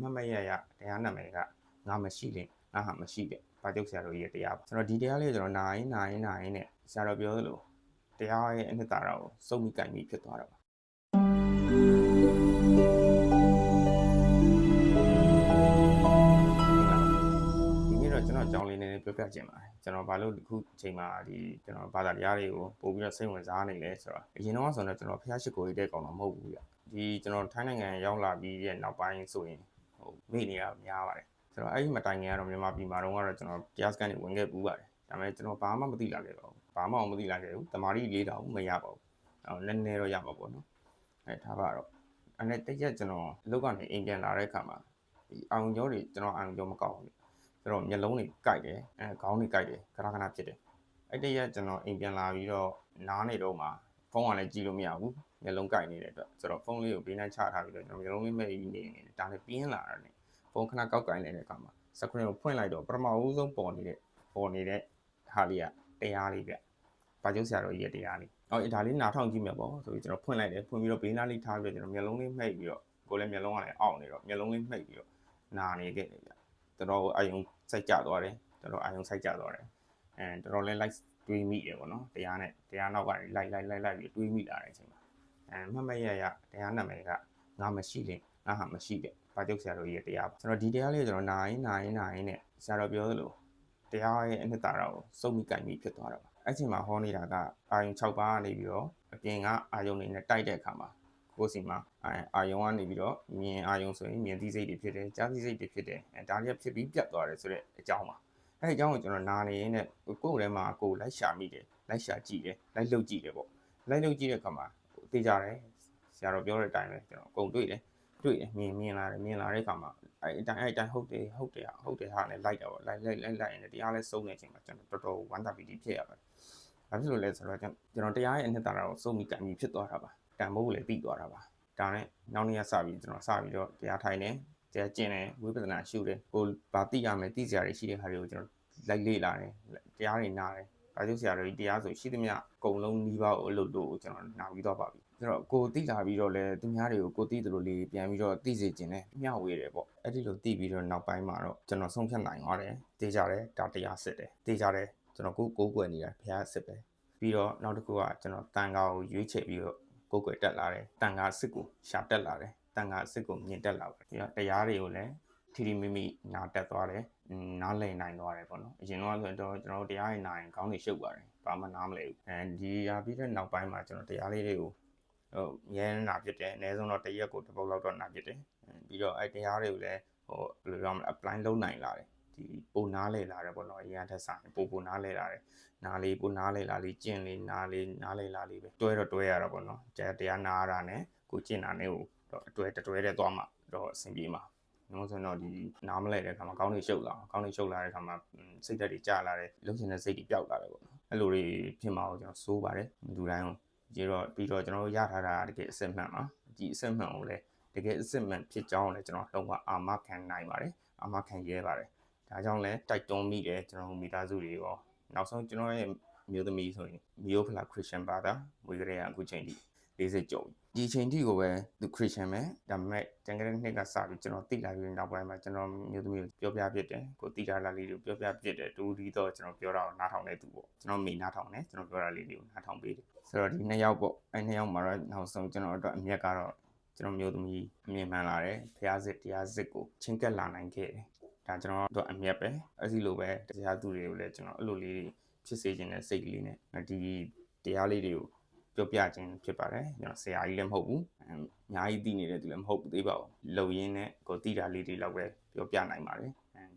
မှတ်မရရတရားနာမည်ကငါမရှိရင်ငါဟာမရှိတဲ့ဘာကျုပ်ဆရာတော်ကြီးရဲ့တရားပါကျွန်တော်ဒီတရားလေးကိုကျွန်တော်နိုင်နိုင်နိုင်နဲ့ဆရာတော်ပြောသလိုတရားရဲ့အနှစ်သာရကိုစုံမိကင်ပြီးဖြစ်သွားတာပါဒီနေ့တော့ကျွန်တော်ကြောင်းလေးနည်းနည်းပြောပြချင်ပါတယ်ကျွန်တော်ဘာလို့အခုအချိန်မှာဒီကျွန်တော်ဘာသာတရားတွေကိုပို့ပြီးတော့စိတ်ဝင်စားနေလဲဆိုတော့အရင်တော့ဆိုတော့ကျွန်တော်ဖះရှိကိုရေးတဲ့ကောင်တော့မဟုတ်ဘူးဗျဒီကျွန်တော်ထိုင်းနိုင်ငံရောက်လာပြီးရဲ့နောက်ပိုင်းဆိုရင် ဟိုမိနေတာများပါတယ်ဆိုတော့အဲ့ဒီမတိုင်ခင်ကတော့မြန်မာပြည်မှာတော့ကတော့ကျွန်တော်တရားစကန်တွေဝင်ခဲ့ပူးပါတယ်ဒါပေမဲ့ကျွန်တော်ဘာမှမသိလာခဲ့ပါဘူးဘာမှမသိလာခဲ့ဘူးတမာရီလေးတောင်မရပါဘူးအော်နည်းနည်းတော့ရပါပေါ့နော်အဲထားပါတော့အဲ့နဲ့တရက်ကျွန်တော်အလုပ်ကနေအိမ်ပြန်လာတဲ့အခါမှာဒီအောင်ကျော်တွေကျွန်တော်အောင်ကျော်မကောက်ဘူးဆိုတော့မျက်လုံးတွေကိုက်တယ်အဲခေါင်းတွေကိုက်တယ်ခဏခဏဖြစ်တယ်အဲ့တရက်ကျွန်တော်အိမ်ပြန်လာပြီးတော့နားနေတော့မှဖုန်းကလည်းကြည့်လို့မရဘူး မျက်လုံးကိုက်နေတဲ့အတွက်ဆိုတော့ဖုန်းလေးကိုဘေးနဲ့ချထားပြီးတော့ကျွန်တော်မျက်လုံးလေးမဲ့ပြီးနေနေဒါနဲ့ပြင်းလာတာねဖုန်းခဏကောက်ကိုက်နေတဲ့အခါမှာ screen ကိုဖွင့်လိုက်တော့ပထမဦးဆုံးပေါ်နေတဲ့ပေါ်နေတဲ့ဟာလေးကတရားလေးဗျ။ဘာကျုပ်ဆရာတော်ကြီးရဲ့တရားလေး။အော်ဒါလေးနားထောင်ကြည့်မယ်ပေါ့ဆိုပြီးကျွန်တော်ဖွင့်လိုက်တယ်ဖွင့်ပြီးတော့ဘေးနားလေးထားပြီးတော့ကျွန်တော်မျက်လုံးလေးမှိတ်ပြီးတော့ကိုယ်လည်းမျက်လုံးကလည်းအောင့်နေတော့မျက်လုံးလေးမှိတ်ပြီးတော့နာနေခဲ့တယ်ဗျ။တော်တော်အာယုံစိုက်ကြသွားတယ်တော်တော်အာယုံစိုက်ကြသွားတယ်။အဲတော်တော်လေး like တွေးမိတယ်ပေါ့နော်တရားနဲ့တရားနောက်ကနေ like like like like ပြီးတွေးမိလာတဲ့အချိန်မှာ အဲမှတ်မရရတရားနာမည်ကငါမရှိရင်ငါဟာမရှိတဲ့ဘာကျုပ်ဆရာတော်ကြီးရဲ့တရားပါကျွန်တော်ဒီတရားလေးကိုကျွန်တော်နိုင်နိုင်နိုင်နဲ့ဆရာတော်ပြောသလိုတရားရဲ့အနှစ်သာရကိုစုံမိကင်ပြီးဖြစ်သွားတာပါအဲ့ချိန်မှာဟောနေတာကအာယုံ6ပါးကနေပြီးတော့အပြင်ကအာယုံတွေနဲ့တိုက်တဲ့အခါမှာကိုယ်စီမှာအာယုံကနေပြီးတော့မြင်အာယုံဆိုရင်မြင်သိစိတ်တွေဖြစ်တယ်ကြားသိစိတ်တွေဖြစ်တယ်အဲဒါလေးဖြစ်ပြီးပြတ်သွားတယ်ဆိုတဲ့အကြောင်းပါအဲ့ဒီအကြောင်းကိုကျွန်တော်နားနေရင်းနဲ့ကိုယ်ထဲမှာကိုယ်လိုက်ရှာမိတယ်လိုက်ရှာကြည့်တယ်လိုက်လှုပ်ကြည့်တယ်ပေါ့လိုက်လှုပ်ကြည့်တဲ့အခါမှာ သိကြတယ်ဆရာတော်ပြောတဲ့အတိုင်းပဲကျွန်တော်အကုန်တွေ့တယ်တွေ့တယ်မြင်မြင်လာတယ်မြင်လာတဲ့အခါမှာအဲ့အတိုင်းအဲ့အတိုင်းဟုတ်တယ်ဟုတ်တယ်ဟုတ်တယ်ဟာနဲ့လိုက်တာပေါ့လိုက်လိုက်လိုက်လိုက်ရင်တရားလဲစုံနေချိန်မှာကျွန်တော်တော်တော်ဝမ်းသာပီတိဖြစ်ရပါတယ်။ဘာဖြစ်လို့လဲဆိုတော့ကျွန်တော်တရားရဲ့အနှစ်သာရကိုစုံပြီးကံပြီးဖြစ်သွားတာပါ။တန်ဖိုးလည်းပြီးသွားတာပါ။ဒါနဲ့နောက်နေ့ကစပြီးကျွန်တော်စပြီးတော့တရားထိုင်တယ်တရားကျင့်တယ်ဝိပဿနာရှုတယ်ကိုဘာသိရမယ်သိစရာတွေရှိတဲ့ဟာတွေကိုကျွန်တော်လိုက်လေ့လာတယ်တရားတွေနားတယ်။ ဘာလို့ဆရာတော်ကြီးတရားဆိုရှိသမျှအကုန်လုံးနှီးပါးကိုအလုပ်လို့ကျွန်တော်နာပြီးတော့ပါပြီ။ဆိုတော့ကိုတိလာပြီးတော့လဲသူများတွေကိုကိုတိသလိုလေးပြန်ပြီးတော့သိစေခြင်းနဲ့မျှဝေတယ်ပေါ့။အဲ့ဒီလိုသိပြီးတော့နောက်ပိုင်းမှာတော့ကျွန်တော်ဆုံးဖြတ်နိုင်သွားတယ်။သိကြတယ်ဒါတရားစစ်တယ်။သိကြတယ်ကျွန်တော်ကိုကိုးကွယ်နေတာဘုရားစစ်ပဲ။ပြီးတော့နောက်တစ်ခုကကျွန်တော်တန်ခါကိုရွေးချယ်ပြီးတော့ကိုးကွယ်တက်လာတယ်။တန်ခါစစ်ကိုရှာတက်လာတယ်။တန်ခါစစ်ကိုမြင်တက်လာပါတယ်။ပြီးတော့တရားတွေကိုလည်း ထီထီမိမိနာတက်သွားတယ်နားလည်နိုင်သွားတယ်ပေါ့နော်အရင်တော့ဆိုတော့ကျွန်တော်တို့တရားရင်နာရင်ခေါင်းတွေရှုပ်ပါတယ်ဘာမှနားမလည်ဘူးအဲဒီရာပြီးတဲ့နောက်ပိုင်းမှာကျွန်တော်တရားလေးတွေကိုဟိုရဲနာဖြစ်တယ်အနည်းဆုံးတော့တစ်ရက်ကိုတစ်ပုတ်လောက်တော့နာဖြစ်တယ်ပြီးတော့အဲတရားတွေကိုလည်းဟိုဘယ်လိုပြောမလဲ apply လုပ်နိုင်လာတယ်ဒီပုံနားလေလာတယ်ပေါ့နော်အရင်ထက်ဆိုင်ပုံပုံနားလေလာတယ်နားလေးပုံနားလေလာလေးကျင့်လေးနားလေးနားလေလာလေးပဲတွဲတော့တွဲရတာပေါ့နော်တရားနာရတာနဲ့ကိုကျင့်တာနဲ့ဟိုတော့အတွဲတွဲတဲ့သွားမှတော့အဆင်ပြေမှာ နော်ဆိုတော့ဒီနားမလဲတဲ့အခါမှာကောင်းနေရှုပ်လာကောင်းနေရှုပ်လာတဲ့အခါမှာစိတ်ဓာတ်တွေကျလာတယ်လှုပ်ရှင်တဲ့စိတ်တွေပျောက်လာတယ်ပေါ့နော်အဲ့လိုတွေဖြစ်မှာကိုကျွန်တော်စိုးပါတယ်လူတိုင်းကိုကြည့်တော့ပြီးတော့ကျွန်တော်တို့ရထားတာတကယ်အစစ်မှန်ပါဒီအစစ်မှန်ကိုလည်းတကယ်အစစ်မှန်ဖြစ်ကြောင်းလည်းကျွန်တော်လုံးဝအာမခံနိုင်ပါတယ်အာမခံရဲပါတယ်ဒါကြောင့်လည်းတိုက်တွန်းမိတယ်ကျွန်တော်မိသားစုတွေရောနောက်ဆုံးကျွန်တော်ရဲ့မျိုးသမီးဆိုရင်မီယိုဖလာခရစ်ယာန်ဘာသာဝေကြရအခုချိန်ထိ 40ကျော်ဒီချိန်ထိကိုပဲသူခရစ်ယာန်ပဲဒါပေမဲ့တန်ကြတဲ့နှစ်ကစပြီးကျွန်တော်သိလာပြီးနောက်ပိုင်းမှာကျွန်တော်မျိုးသမီးကိုပြောပြပြတယ်ကိုသိတာလာလေးကိုပြောပြပြတယ်တူဒီတော့ကျွန်တော်ပြောတာကိုနားထောင်တဲ့သူပေါ့ကျွန်တော်မိနားထောင်တယ်ကျွန်တော်ပြောတာလေးတွေကိုနားထောင်ပေးတယ်ဆိုတော့ဒီနှစ်ယောက်ပေါ့အဲနှစ်ယောက်မှာတော့နောက်ဆုံးကျွန်တော်အတွက်အမျက်ကတော့ကျွန်တော်မျိုးသမီးအမြင်မှန်လာတယ်ဖျားစစ်တရားစစ်ကိုချင်းကက်လာနိုင်ခဲ့တယ်ဒါကျွန်တော်တို့အမျက်ပဲအဲ့ဒီလိုပဲတရားသူတွေကိုလည်းကျွန်တော်အဲ့လိုလေးဖြစ်စေခြင်းနဲ့စိတ်ကလေးနဲ့ဒီတရားလေးတွေကို ပြောပြခြင်းဖြစ်ပါတယ်ကျွန်တော်ဆရာကြီးလည်းမဟုတ်ဘူးအများကြီးသိနေတဲ့သူလည်းမဟုတ်ဘူးသေးပါဘူးလုံရင်းနဲ့ကိုသိတာလေးတွေလောက်ပဲပြောပြနိုင်ပါတယ်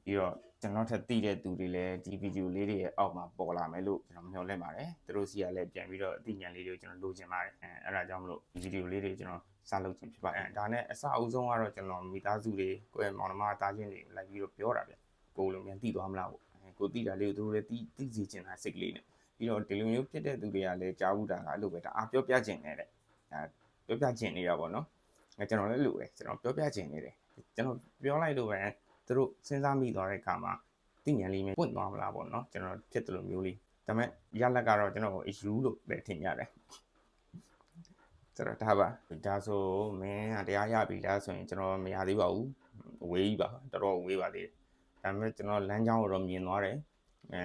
ပြီးတော့ကျွန်တော်ထက်သိတဲ့သူတွေလည်းဒီဗီဒီယိုလေးတွေရဲ့အောက်မှာပေါ်လာမယ်လို့ကျွန်တော်မျှော်လင့်ပါတယ်သူတို့စီကလည်းပြန်ပြီးတော့အသိဉာဏ်လေးတွေကိုကျွန်တော်လိုချင်ပါတယ်အဲအဲ့ဒါကြောင့်မလို့ဒီဗီဒီယိုလေးတွေကျွန်တော်စလုပ်ခြင်းဖြစ်ပါတယ်ဒါနဲ့အစအဦးဆုံးကတော့ကျွန်တော်မိသားစုတွေကိုယ့်ရဲ့မောင်နှမသားချင်းတွေလိုက်ပြီးတော့ပြောတာဗျကိုလိုမြန်သိသွားမလားပေါ့ကိုသိတာလေးကိုသူတို့လည်းသိသိစီချင်တာစိတ်ကလေးနဲ့ ပြီးတော့ဒီလိုမျိုးဖြစ်တဲ့သူတွေကလည်းကြားဘူးတာကအဲ့လိုပဲဒါအားပြောပြခြင်းနဲ့တဲ့အဲပြောပြခြင်းနေတာပေါ့နော်အဲကျွန်တော်လည်းလို့ပဲကျွန်တော်ပြောပြခြင်းနေတယ်ကျွန်တော်ပြောလိုက်လို့ပဲသူတို့စဉ်းစားမိသွားတဲ့အခါမှာသိဉာဏ်လေးမျိုးပွင့်သွားမလားပေါ့နော်ကျွန်တော်ဖြစ်တယ်လို့မျိုးလေးဒါပေမဲ့ရလက်ကတော့ကျွန်တော်ကို issue လို့ပဲထင်ရတယ်ဆိုတော့ဒါပါဒါဆိုမင်းကတရားရပြီလားဆိုရင်ကျွန်တော်မရသေးပါဘူးအဝေးကြီးပါတော်တော်အဝေးပါသေးတယ်ဒါပေမဲ့ကျွန်တော်လမ်းကြောင်းကိုတော့မြင်သွားတယ်အဲ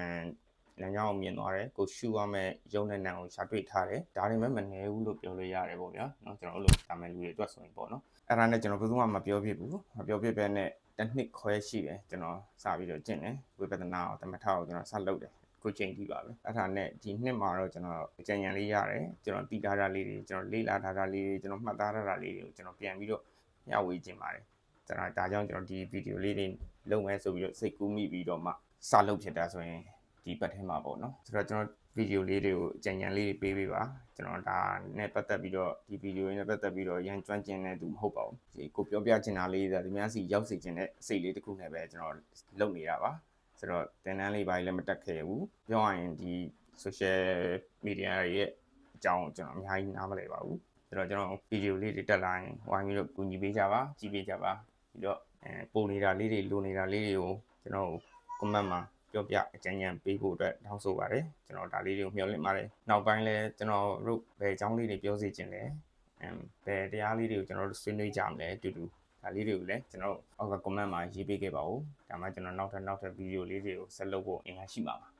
လမ်းကြောင်းကိုမြင်သွားတယ်ကိုရှူရမယ့်ရုံနဲ့နံကိုရှာတွေ့ထားတယ်ဒါတွေမဲ့မနေဘူးလို့ပြောလို့ရတယ်ပေါ့ဗျာเนาะကျွန်တော်တို့လိုဒါမဲ့လူတွေအတွက်ဆိုရင်ပေါ့နော်အဲ့ဒါနဲ့ကျွန်တော်ဘယ်သူမှမပြောဖြစ်ဘူးမပြောဖြစ်ပဲနဲ့တစ်နှစ်ခွဲရှိတယ်ကျွန်တော်စပြီးတော့ကျင့်တယ်ဝိပဿနာကိုတမထကိုကျွန်တော်ဆက်လုပ်တယ်ကိုချိန်ကြည့်ပါပဲအဲ့ဒါနဲ့ဒီနှစ်မှာတော့ကျွန်တော်အကြံဉာဏ်လေးရတယ်ကျွန်တော်တီးထားတာလေးတွေကျွန်တော်လေ့လာထားတာလေးတွေကျွန်တော်မှတ်သားထားတာလေးတွေကိုကျွန်တော်ပြန်ပြီးတော့မျှဝေခြင်းပါတယ်ကျွန်တော်ဒါကြောင့်ကျွန်တော်ဒီဗီဒီယိုလေးတွေလုပ်မယ်ဆိုပြီးတော့စိတ်ကူးမိပြီးတော့မှစလုပ်ဖြစ်တာဆိုရင် ဒီပတ်ထဲမှာပေါ့နော်ဆိုတော့ကျွန်တော်ဗီဒီယိုလေးတွေကိုအကြံဉာဏ်လေးတွေပေးပေးပါကျွန်တော်ဒါနဲ့ပတ်သက်ပြီးတော့ဒီဗီဒီယိုနဲ့ပတ်သက်ပြီးတော့ရန်ကျွမ်းကျင်တဲ့သူမဟုတ်ပါဘူးဒီကိုပြောပြချင်တာလေးတွေဒီများစီရောက်စေချင်တဲ့စိတ်လေးတစ်ခုနဲ့ပဲကျွန်တော်လုပ်နေတာပါဆိုတော့တင်တန်းလေးပိုင်းလည်းမတက်ခဲ့ဘူးပြောရရင်ဒီ social media တွေရဲ့အကြောင်းကိုကျွန်တော်အများကြီးနားမလည်ပါဘူးဆိုတော့ကျွန်တော်ဗီဒီယိုလေးတွေတက်လာရင်ဝိုင်းပြီးတော့ကူညီပေးကြပါကြည့်ပေးကြပါပြီးတော့အဲပုံနေတာလေးတွေလိုနေတာလေးတွေကိုကျွန်တော် comment မှာ ပြောပြအကြံဉာဏ်ပေးဖို့အတွက်တောင်းဆိုပါတယ်ကျွန်တော်ဒါလေးတွေကိုမျှော်လင့်ပါတယ်နောက်ပိုင်းလည်းကျွန်တော်တို့ဘယ်အကြောင်းလေးတွေပြောစီခြင်းလဲအမ်ဘယ်တရားလေးတွေကိုကျွန်တော်တို့ဆွေးနွေးကြမလဲအတူတူဒါလေးတွေကိုလည်းကျွန်တော်အောက်က comment မှာရေးပေးခဲ့ပါဦးဒါမှကျွန်တော်နောက်ထပ်နောက်ထပ်ဗီဒီယိုလေးတွေကိုဆက်လုပ်ဖို့အင်အားရှိပါပါ